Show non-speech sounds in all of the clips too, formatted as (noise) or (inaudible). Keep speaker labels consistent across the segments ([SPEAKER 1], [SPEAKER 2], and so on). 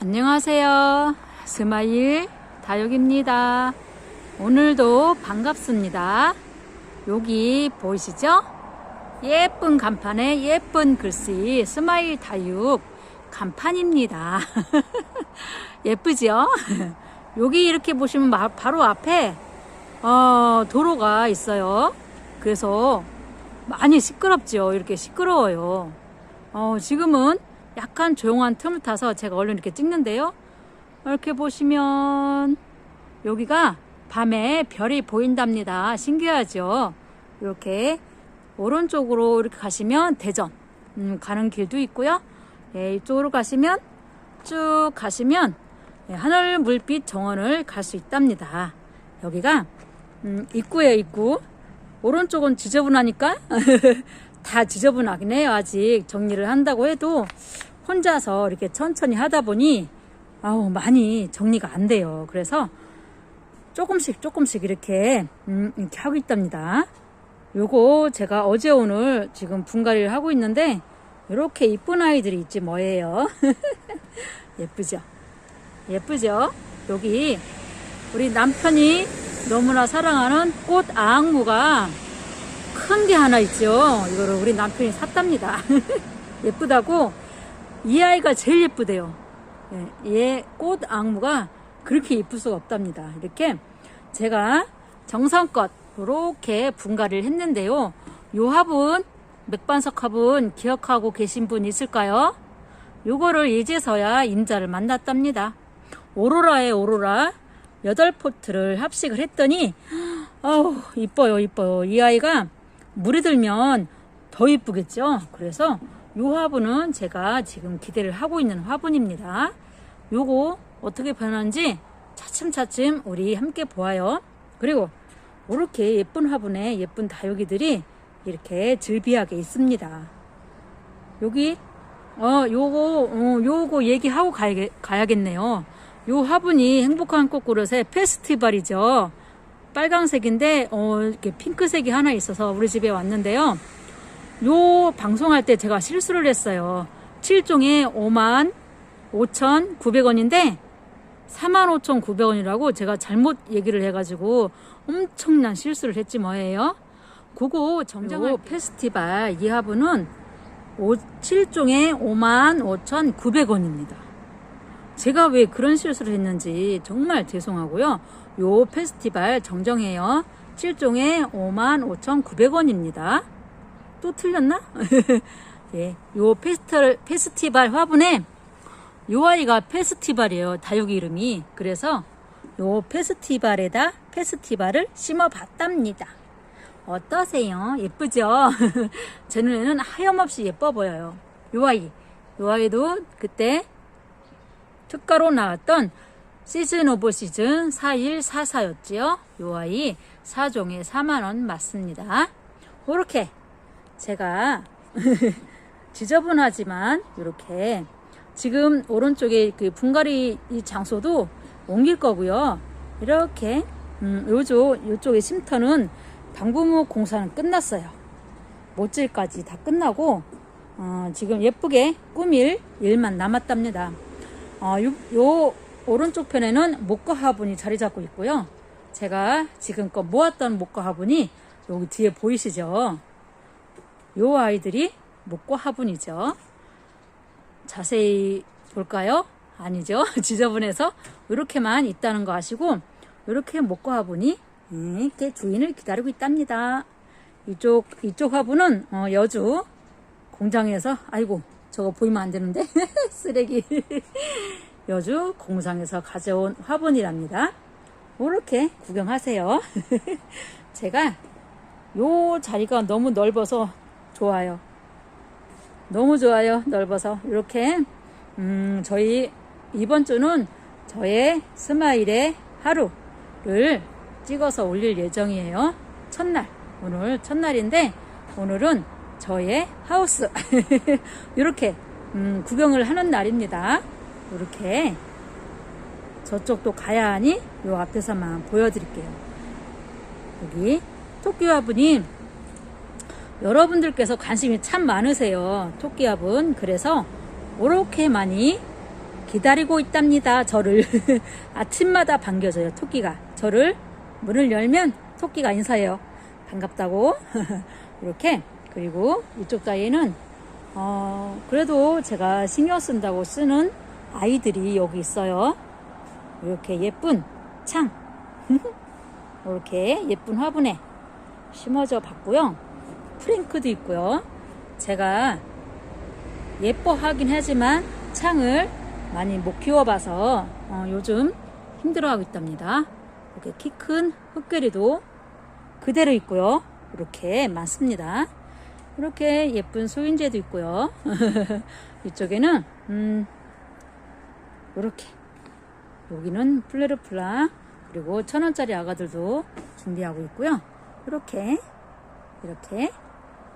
[SPEAKER 1] 안녕하세요. 스마일 다육입니다. 오늘도 반갑습니다. 여기 보이시죠? 예쁜 간판에 예쁜 글씨 스마일 다육 간판입니다. (laughs) 예쁘죠? (laughs) 여기 이렇게 보시면 마- 바로 앞에 어, 도로가 있어요. 그래서 많이 시끄럽죠. 이렇게 시끄러워요. 어, 지금은 약간 조용한 틈을 타서 제가 얼른 이렇게 찍는데요. 이렇게 보시면 여기가 밤에 별이 보인답니다. 신기하죠? 이렇게 오른쪽으로 이렇게 가시면 대전 음, 가는 길도 있고요. 예, 이쪽으로 가시면 쭉 가시면 예, 하늘 물빛 정원을 갈 수 있답니다. 여기가 음, 입구예요, 입구. 오른쪽은 지저분하니까 (laughs) 다 지저분하긴 해요. 아직 정리를 한다고 해도 혼자서 이렇게 천천히 하다 보니 아우 많이 정리가 안 돼요. 그래서 조금씩 조금씩 이렇게 음, 이렇게 하고 있답니다. 요거 제가 어제 오늘 지금 분갈이를 하고 있는데 이렇게 이쁜 아이들이 있지 뭐예요. (laughs) 예쁘죠? 예쁘죠? 여기 우리 남편이 너무나 사랑하는 꽃 아악무가 큰 게 하나 있죠. 이거를 우리 남편이 샀답니다. (laughs) 예쁘다고 이 아이가 제일 예쁘대요. 예, 얘꽃 악무가 그렇게 예쁠 수가 없답니다. 이렇게 제가 정성껏 이렇게 분갈이를 했는데요. 요 합은 맥반석 합은 기억하고 계신 분 있을까요? 요거를 이제서야 임자를 만났답니다. 오로라의 오로라 여덟 포트를 합식을 했더니 아우 이뻐요 이뻐요 이 아이가 물이 들면 더 이쁘겠죠? 그래서 요 화분은 제가 지금 기대를 하고 있는 화분입니다. 요거 어떻게 변하는지 차츰차츰 우리 함께 보아요. 그리고 이렇게 예쁜 화분에 예쁜 다육이들이 이렇게 즐비하게 있습니다. 여기 어 요거 어, 요거 얘기하고 가야, 가야겠네요. 요 화분이 행복한 꽃그릇의 페스티벌이죠. 빨강색인데 어, 이렇게 핑크색이 하나 있어서 우리 집에 왔는데요. 요 방송할 때 제가 실수를 했어요. 7종에 5만 5,900원인데 4만 5,900원이라고 제가 잘못 얘기를 해가지고 엄청난 실수를 했지 뭐예요. 그거 정정할 페스티벌 이 화분은 7종에 5만 5,900원입니다. 제가 왜 그런 실수를 했는지 정말 죄송하고요. 요 페스티벌 정정해요. 7종에 55,900원입니다. 또 틀렸나? (laughs) 예, 요 페스티벌, 페스티벌 화분에 요 아이가 페스티벌이에요. 다육이 이름이. 그래서 요 페스티벌에다 페스티벌을 심어봤답니다. 어떠세요? 예쁘죠? (laughs) 제 눈에는 하염없이 예뻐 보여요. 요 아이. 요 아이도 그때 특가로 나왔던 시즌 오브 시즌 4144였지요. 요 아이 4종에 4만원 맞습니다. 그렇게 제가 (laughs) 지저분하지만 이렇게 지금 오른쪽에 그 분갈이 이 장소도 옮길 거고요. 이렇게 음, 요쪽 요쪽에 쉼터는 방부모 공사는 끝났어요. 못질까지 다 끝나고 어, 지금 예쁘게 꾸밀 일만 남았답니다. 어, 요, 요 오른쪽 편에는 목과 화분이 자리 잡고 있고요. 제가 지금껏 모았던 목과 화분이 여기 뒤에 보이시죠? 요 아이들이 목과 화분이죠. 자세히 볼까요? 아니죠. (laughs) 지저분해서 이렇게만 있다는 거 아시고 이렇게 목과 화분이 이렇게 주인을 기다리고 있답니다. 이쪽 이쪽 화분은 어, 여주 공장에서 아이고 저거 보이면 안 되는데 (laughs) 쓰레기 여주 공장에서 가져온 화분이랍니다. 이렇게 구경하세요. (laughs) 제가 요 자리가 너무 넓어서 좋아요. 너무 좋아요. 넓어서 이렇게 음, 저희 이번 주는 저의 스마일의 하루를 찍어서 올릴 예정이에요. 첫날 오늘 첫날인데 오늘은 저의 하우스 (laughs) 이렇게 음, 구경을 하는 날입니다. 이렇게 저쪽도 가야 하니 요 앞에서만 보여드릴게요. 여기 토끼 화분이 여러분들께서 관심이 참 많으세요. 토끼 화분 그래서 이렇게 많이 기다리고 있답니다. 저를 (laughs) 아침마다 반겨줘요. 토끼가 저를 문을 열면 토끼가 인사해요. 반갑다고 (laughs) 이렇게 그리고 이쪽 사이에는 어, 그래도 제가 신경 쓴다고 쓰는 아이들이 여기 있어요. 이렇게 예쁜 창 (laughs) 이렇게 예쁜 화분에 심어져 봤고요. 프랭크도 있고요. 제가 예뻐하긴 하지만 창을 많이 못 키워봐서 어, 요즘 힘들어하고 있답니다. 이렇게 키 큰 흑괴리도 그대로 있고요. 이렇게 많습니다. 이렇게 예쁜 소인재도 있고요. (laughs) 이쪽에는 음 이렇게 여기는 플레르플라 그리고 천 원짜리 아가들도 준비하고 있고요. 이렇게 이렇게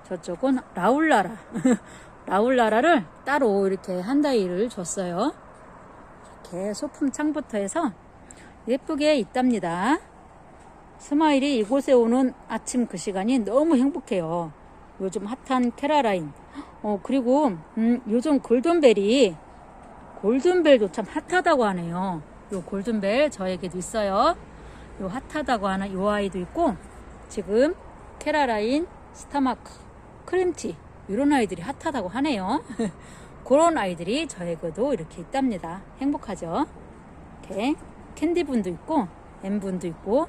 [SPEAKER 1] 저쪽은 라울라라 (laughs) 라울라라를 따로 이렇게 한 다이를 줬어요. 이렇게 소품 창부터 해서 예쁘게 있답니다. 스마일이 이곳에 오는 아침 그 시간이 너무 행복해요. 요즘 핫한 캐라라인. 어, 그리고, 음, 요즘 골든벨이, 골든벨도 참 핫하다고 하네요. 요 골든벨 저에게도 있어요. 요 핫하다고 하는 요 아이도 있고, 지금 캐라라인, 스타마크, 크림티, 이런 아이들이 핫하다고 하네요. (laughs) 그런 아이들이 저에게도 이렇게 있답니다. 행복하죠? 이렇게 캔디분도 있고, 엠분도 있고,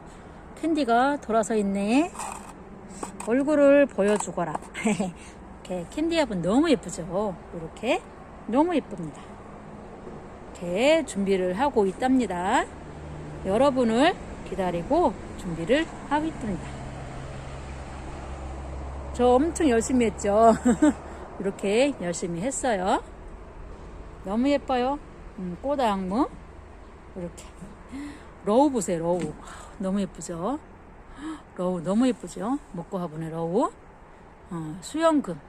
[SPEAKER 1] 캔디가 돌아서 있네. 얼굴을 보여주거라. (laughs) 이렇게 캔디압은 너무 예쁘죠? 이렇게 너무 예쁩니다. 이렇게 준비를 하고 있답니다. 여러분을 기다리고 준비를 하고 있답니다. 저 엄청 열심히 했죠? (laughs) 이렇게 열심히 했어요. 너무 예뻐요. 음, 꼬다양무. 이렇게. 러우 보세요, 러우. 너무 예쁘죠? 러우 너무 예쁘죠? 먹고 화분의 러우. 어, 수연금.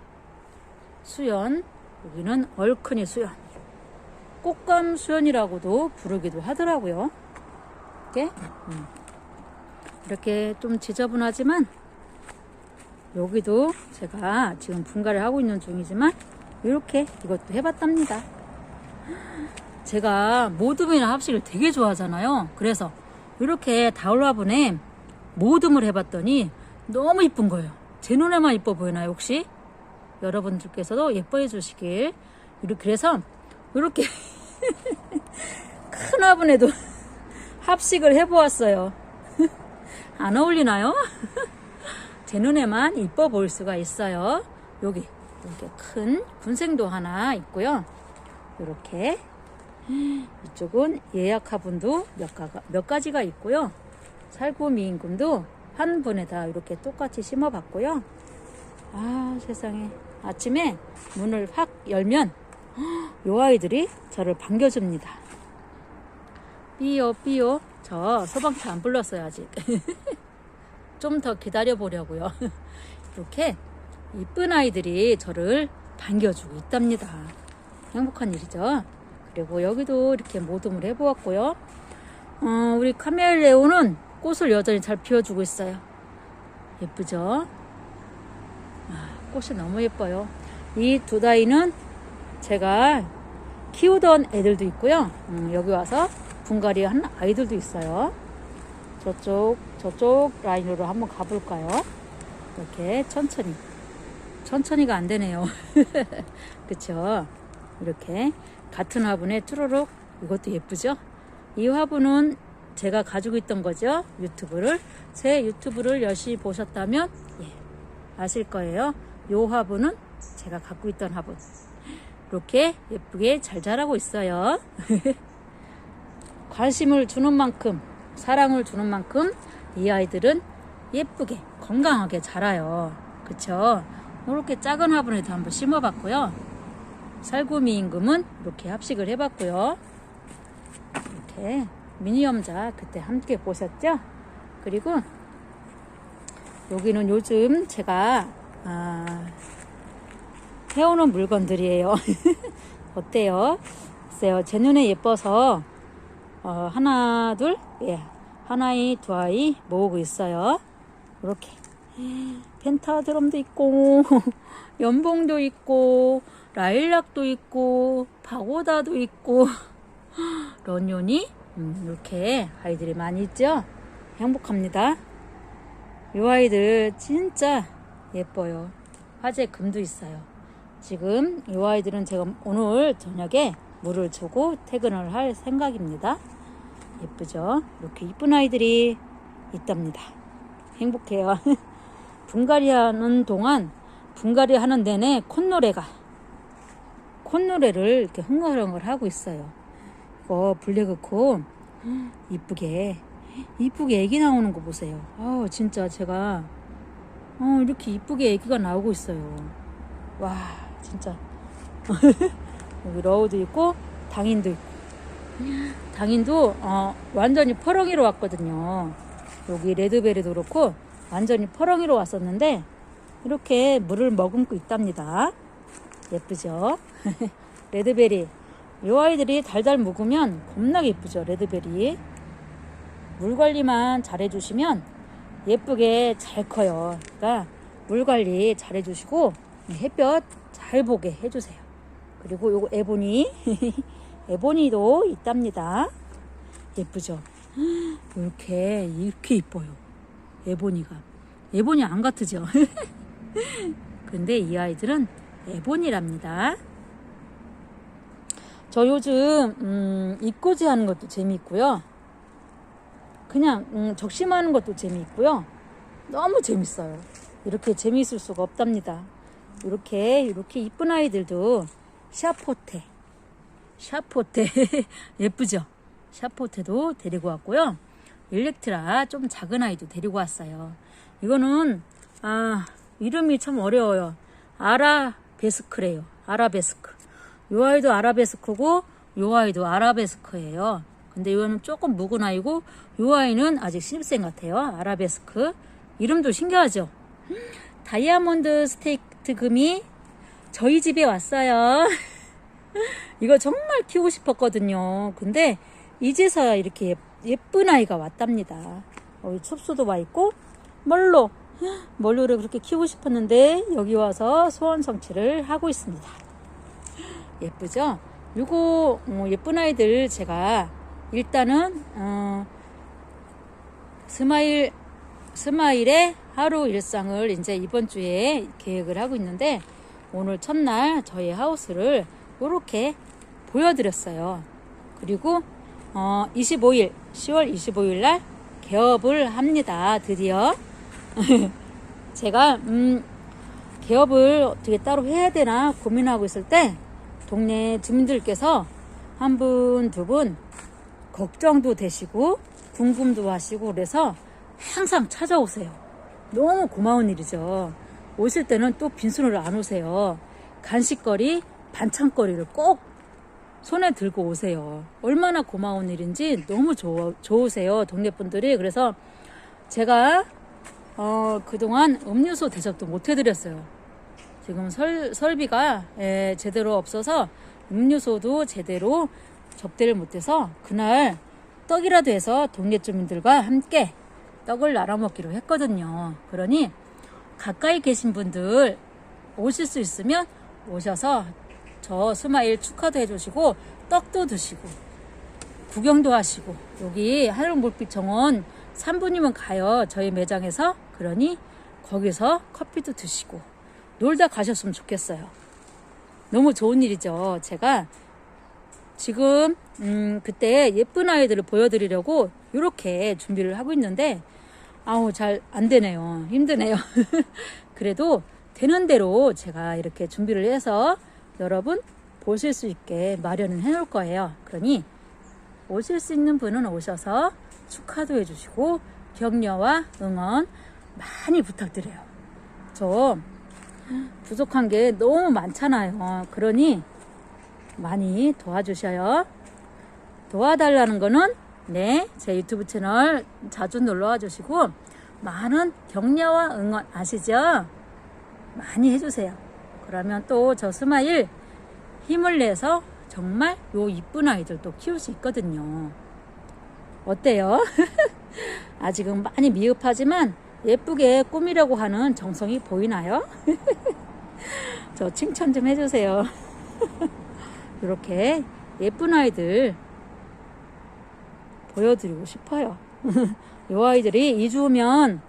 [SPEAKER 1] 수연. 여기는 얼큰이 수연. 꽃감 수연이라고도 부르기도 하더라고요. 이렇게. 음. 이렇게 좀 지저분하지만 여기도 제가 지금 분갈이 하고 있는 중이지만 이렇게 이것도 해봤답니다. 제가 모듬이나 합식을 되게 좋아하잖아요. 그래서 이렇게 다울화분에 모듬을 해봤더니 너무 이쁜 거예요. 제 눈에만 이뻐 보이나요, 혹시? 여러분들께서도 예뻐해 주시길. 이렇게 그래서 이렇게 큰 화분에도 (laughs) 합식을 해보았어요. (laughs) 안 어울리나요? (laughs) 제 눈에만 이뻐 보일 수가 있어요. 여기 이렇게 큰 군생도 하나 있고요. 이렇게 이쪽은 예약 화분도 몇, 가가, 몇 가지가 있고요. 살구 미인금도 한 분에 다 이렇게 똑같이 심어봤고요. 아 세상에 아침에 문을 확 열면 (gasps) 요 아이들이 저를 반겨줍니다. 삐요 삐요 저 소방차 안 불렀어요 아직. (laughs) 좀 더 기다려 보려고요. (laughs) 이렇게 이쁜 아이들이 저를 반겨주고 있답니다. 행복한 일이죠. 그리고 여기도 이렇게 모둠을 해보았고요. 어, 우리 카멜레오는 꽃을 여전히 잘 피워주고 있어요. 예쁘죠? 아, 꽃이 너무 예뻐요. 이 두 다이는 제가 키우던 애들도 있고요. 음, 여기 와서 분갈이 한 아이들도 있어요. 저쪽, 저쪽 라인으로 한번 가볼까요? 이렇게 천천히. 천천히가 안 되네요. (laughs) 그쵸? 이렇게 같은 화분에 쭈루룩 이것도 예쁘죠? 이 화분은 제가 가지고 있던 거죠. 유튜브를. 제 유튜브를 열심히 보셨다면, 예, 아실 거예요. 요 화분은 제가 갖고 있던 화분. 이렇게 예쁘게 잘 자라고 있어요. (laughs) 관심을 주는 만큼, 사랑을 주는 만큼 이 아이들은 예쁘게, 건강하게 자라요. 그쵸? 이렇게 작은 화분에도 한번 심어 봤고요. 살구미 임금은 이렇게 합식을 해 봤고요. 이렇게 미니엄자 그때 함께 보셨죠? 그리고 여기는 요즘 제가 아, 해오는 물건들이에요. (laughs) 어때요? 글쎄요, 제 눈에 예뻐서 어, 하나, 둘, 예, 하나이, 두 아이 모으고 있어요. 이렇게 펜타드럼도 있고 (laughs) 연봉도 있고 라일락도 있고 파고다도 있고 (laughs) 런요니 음, 이렇게 아이들이 많이 있죠. 행복합니다. 이 아이들 진짜 예뻐요. 화재 금도 있어요. 지금 이 아이들은 제가 오늘 저녁에 물을 주고 퇴근을 할 생각입니다. 예쁘죠? 이렇게 이쁜 아이들이 있답니다. 행복해요. (laughs) 분갈이 하는 동안 분갈이 하는 내내 콧노래가 콧노래를 이렇게 흥얼흥얼 하고 있어요. 이거 블랙코 이쁘게 이쁘게 애기 나오는 거 보세요. 아우 진짜 제가 어 이렇게 이쁘게 애기가 나오고 있어요. 와 진짜 (laughs) 여기 러우도 있고 당인도 있고 당인도 어, 완전히 퍼렁이로 왔거든요. 여기 레드베리도 그렇고 완전히 퍼렁이로 왔었는데 이렇게 물을 머금고 있답니다. 예쁘죠? (laughs) 레드베리. 이 아이들이 달달 묵으면 겁나게 예쁘죠? 레드베리. 물 관리만 잘 해주시면 예쁘게 잘 커요. 그러니까 물 관리 잘 해주시고 햇볕 잘 보게 해주세요. 그리고 요거 에보니. (laughs) 에보니도 있답니다. 예쁘죠? (gasps) 이렇게, 이렇게 이뻐요. 에보니가. 에보니 안 같으죠? (laughs) 근데 이 아이들은 에보니랍니다. 저 요즘 음, 입꼬지 하는 것도 재미있고요. 그냥 음, 적심하는 것도 재미있고요. 너무 재밌어요. 이렇게 재미있을 수가 없답니다. 이렇게 이렇게 이쁜 아이들도 샤포테, 샤포테 (laughs) 예쁘죠? 샤포테도 데리고 왔고요. 일렉트라 좀 작은 아이도 데리고 왔어요. 이거는 아 이름이 참 어려워요. 아라베스크래요. 아라베스크. 요 아이도 아라베스크고 요 아이도 아라베스크예요. 근데 이거는 조금 묵은 아이고 요 아이는 아직 신입생 같아요. 아라베스크. 이름도 신기하죠? 다이아몬드 스테이크 금이 저희 집에 왔어요. (laughs) (laughs) 이거 정말 키우고 싶었거든요. 근데 이제서야 이렇게 예- 예쁜 아이가 왔답니다. 여기 첩수도 와 있고 멀로 멀로를 (gasps) 그렇게 키우고 싶었는데 여기 와서 소원 성취를 하고 있습니다. (gasps) 예쁘죠? 요거 어, 예쁜 아이들 제가 일단은 어, 스마일 스마일의 하루 일상을 이제 이번 주에 계획을 하고 있는데 오늘 첫날 저희 하우스를 이렇게 보여드렸어요. 그리고 어, 25일 10월 25일 날 개업을 합니다. 드디어 (laughs) 제가 음, 개업을 어떻게 따로 해야 되나 고민하고 있을 때 동네 주민들께서 한 분, 두 분 걱정도 되시고 궁금도 하시고 그래서 항상 찾아오세요. 너무 고마운 일이죠. 오실 때는 또 빈손으로 안 오세요. 간식거리, 반찬거리를 꼭 손에 들고 오세요. 얼마나 고마운 일인지 너무 좋, 좋으세요. 동네 분들이. 그래서 제가 어, 그동안 음료수 대접도 못 해드렸어요. 지금 설, 설비가 예, 제대로 없어서 음료수도 제대로 접대를 못해서 그날 떡이라도 해서 동네 주민들과 함께 떡을 나눠 먹기로 했거든요. 그러니 가까이 계신 분들 오실 수 있으면 오셔서 저 스마일 축하도 해주시고 떡도 드시고 구경도 하시고 여기 하늘물빛 정원 3분이면 가요. 저희 매장에서. 그러니 거기서 커피도 드시고 놀다 가셨으면 좋겠어요. 너무 좋은 일이죠. 제가 지금 음, 그때 예쁜 아이들을 보여드리려고 이렇게 준비를 하고 있는데 아우 잘 안 되네요. 힘드네요. (laughs) 그래도 되는 대로 제가 이렇게 준비를 해서 여러분 보실 수 있게 마련을 해 놓을 거예요. 그러니 오실 수 있는 분은 오셔서 축하도 해주시고 격려와 응원 많이 부탁드려요. 저 부족한 게 너무 많잖아요. 그러니 많이 도와주셔요. 도와달라는 거는 네, 제 유튜브 채널 자주 놀러와 주시고 많은 격려와 응원 아시죠? 많이 해주세요. 그러면 또 저 스마일 힘을 내서 정말 요 이쁜 아이들도 키울 수 있거든요. 어때요? (laughs) 아직은 많이 미흡하지만 예쁘게 꾸미려고 하는 정성이 보이나요? (laughs) 저 칭찬 좀 해주세요. (laughs) 이렇게 예쁜 아이들 보여드리고 싶어요. 요 아이들이 2주 후면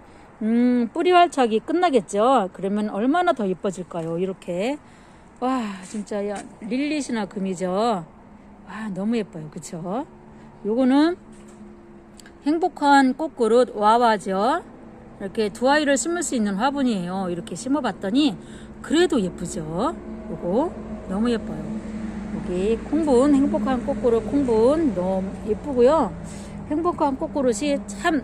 [SPEAKER 1] 음, 뿌리 활착이 끝나겠죠. 그러면 얼마나 더 예뻐질까요? 이렇게 와 진짜 야, 릴릿이나 금이죠. 와 너무 예뻐요, 그쵸? 요거는 행복한 꽃그릇 와와죠. 이렇게 두 아이를 심을 수 있는 화분이에요. 이렇게 심어 봤더니 그래도 예쁘죠. 요거 너무 예뻐요. 여기 콩분 행복한 꽃그릇 콩분 너무 예쁘고요. 행복한 꽃그릇이 참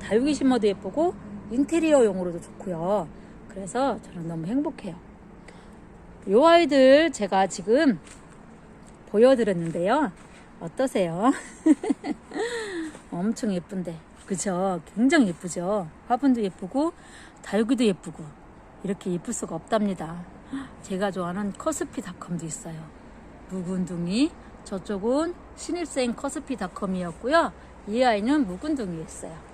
[SPEAKER 1] 다육이 심어도 예쁘고 인테리어용으로도 좋고요. 그래서 저는 너무 행복해요. 요 아이들 제가 지금 보여드렸는데요. 어떠세요? (laughs) 엄청 예쁜데. 그죠? 굉장히 예쁘죠? 화분도 예쁘고, 다육이도 예쁘고, 이렇게 예쁠 수가 없답니다. 제가 좋아하는 커스피닷컴도 있어요. 묵은둥이, 저쪽은 신입생 커스피닷컴이었고요. 이 아이는 묵은둥이였어요.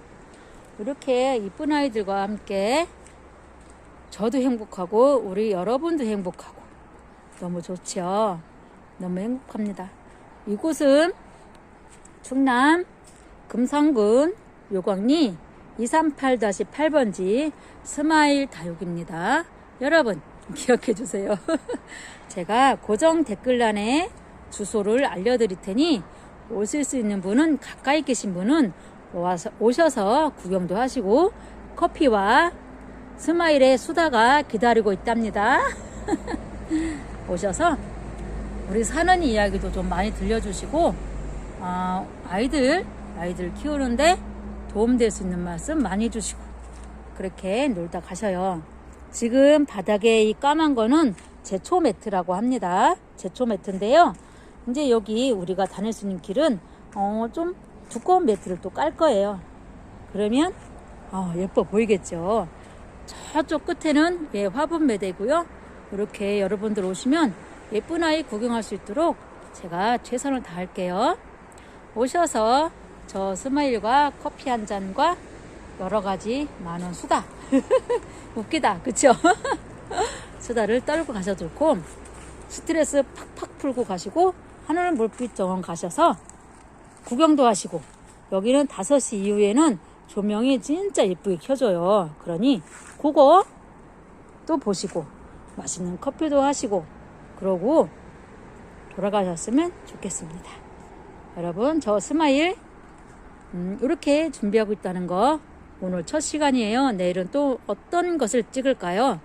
[SPEAKER 1] 이렇게 이쁜 아이들과 함께 저도 행복하고, 우리 여러분도 행복하고, 너무 좋죠? 너무 행복합니다. 이곳은 충남 금성군 요광리 238-8번지 스마일 다육입니다. 여러분 (laughs) 기억해 주세요. (laughs) 제가 고정 댓글란에 주소를 알려드릴 테니 오실 수 있는 분은 가까이 계신 분은 와서, 오셔서 구경도 하시고 커피와 스마일의 수다가 기다리고 있답니다. (laughs) 오셔서 우리 사는 이야기도 좀 많이 들려주시고 아, 아이들 아이들 키우는데 도움될 수 있는 말씀 많이 해주시고 그렇게 놀다 가셔요. 지금 바닥에 이 까만 거는 제초 매트라고 합니다. 제초 매트인데요. 이제 여기 우리가 다닐 수 있는 길은 어, 좀 두꺼운 매트를 또 깔 거예요. 그러면 어, 예뻐 보이겠죠. 저쪽 끝에는 예, 화분 매대고요. 이렇게 여러분들 오시면 예쁜 아이 구경할 수 있도록 제가 최선을 다할게요. 오셔서 저 스마일과 커피 한 잔과 여러 가지 많은 수다. (laughs) 웃기다. 그쵸? (laughs) 수다를 떨고 가셔도 좋고, 스트레스 팍팍 풀고 가시고, 하늘 물빛 정원 가셔서 구경도 하시고, 여기는 5시 이후에는 조명이 진짜 예쁘게 켜져요. 그러니, 그거 또 보시고, 맛있는 커피도 하시고, 그러고 돌아가셨으면 좋겠습니다. 여러분, 저 스마일, 음, 이렇게 준비하고 있다는 거 오늘 첫 시간이에요. 내일은 또 어떤 것을 찍을까요?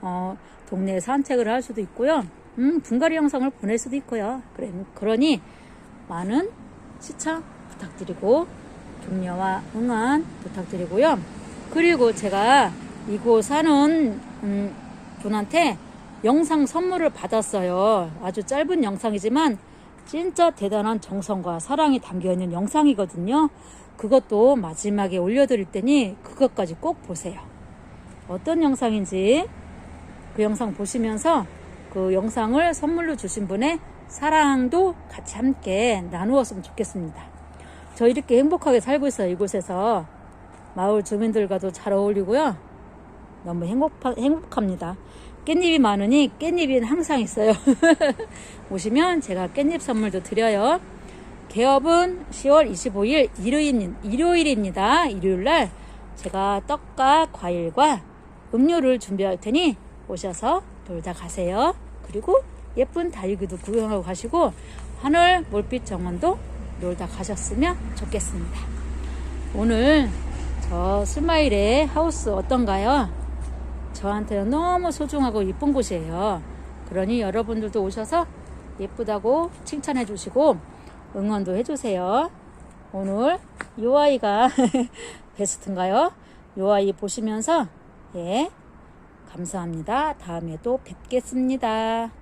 [SPEAKER 1] 어, 동네 산책을 할 수도 있고요. 음, 분갈이 영상을 보낼 수도 있고요. 그래, 그러니 많은 시청 부탁드리고 격려와 응원 부탁드리고요. 그리고 제가 이곳 사는 음, 분한테 영상 선물을 받았어요. 아주 짧은 영상이지만 진짜 대단한 정성과 사랑이 담겨 있는 영상이거든요. 그것도 마지막에 올려드릴 테니 그것까지 꼭 보세요. 어떤 영상인지 그 영상 보시면서 그 영상을 선물로 주신 분의 사랑도 같이 함께 나누었으면 좋겠습니다. 저 이렇게 행복하게 살고 있어요. 이곳에서 마을 주민들과도 잘 어울리고요. 너무 행복, 행복합니다. 깻잎이 많으니 깻잎은 항상 있어요. (laughs) 오시면 제가 깻잎 선물도 드려요. 개업은 10월 25일 일요일, 일요일입니다. 일요일 날 제가 떡과 과일과 음료를 준비할 테니 오셔서 놀다 가세요. 그리고 예쁜 다육이도 구경하고 가시고 하늘 몰빛 정원도 놀다 가셨으면 좋겠습니다. 오늘 저 스마일의 하우스 어떤가요? 저한테는 너무 소중하고 이쁜 곳이에요. 그러니 여러분들도 오셔서 예쁘다고 칭찬해 주시고 응원도 해주세요. 오늘 이 아이가 (laughs) 베스트인가요? 이 아이 보시면서 예 감사합니다. 다음에 또 뵙겠습니다.